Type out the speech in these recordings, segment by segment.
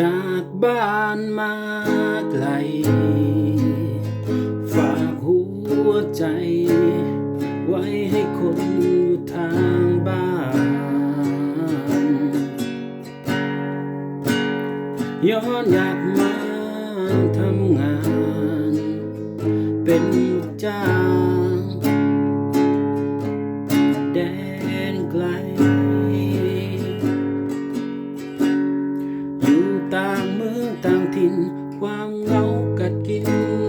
จากบ้านมาไกล ฝากหัวใจ ไว้ให้คนอยู่ทางบ้าน ย้อนอยากมาทำงาน เป็นลูกจ้างแดนไกล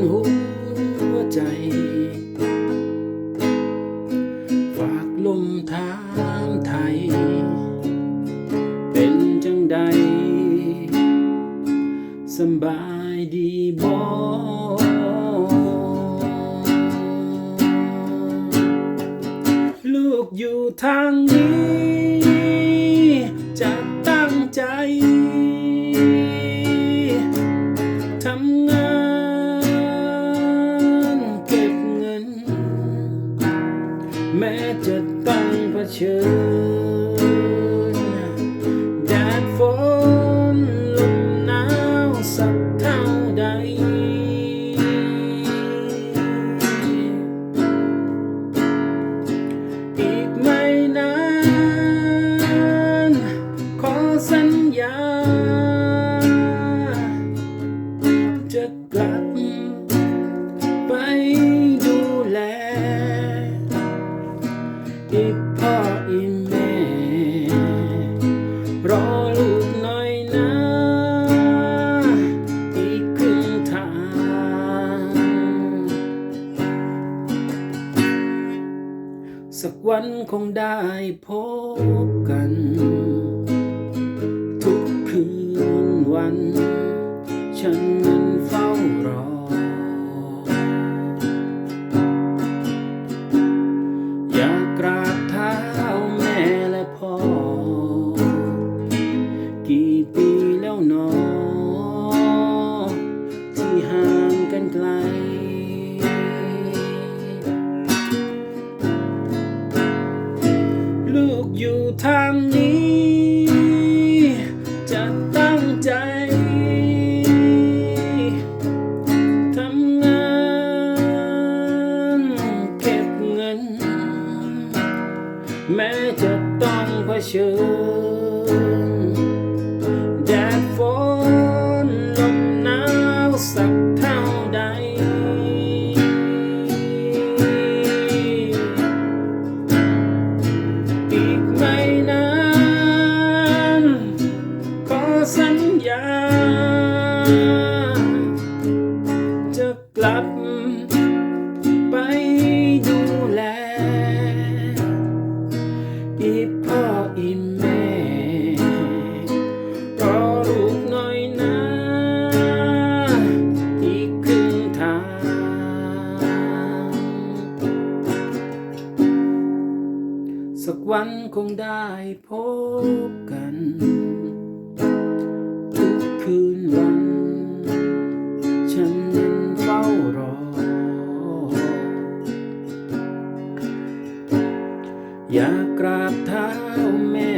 หัวใจ ฝากลมถามไทย เป็นจังใดสบายดีบ่ลูกอยู่ทางนี้ แม้จะต้องเผชิญแดดฝนลมหนาวสักเท่าใด อีกไม่นานขอสัญญา จะกลับไป สักวันคงได้พบกัน ทางนี้ จะตั้งใจทำงานเก็บเงิน แม้จะต้องเผชิญ สักวันคงได้พบกัน ทุกคืนวัน ฉันนั้นเฝ้ารอ อยากกราบเท้าแม่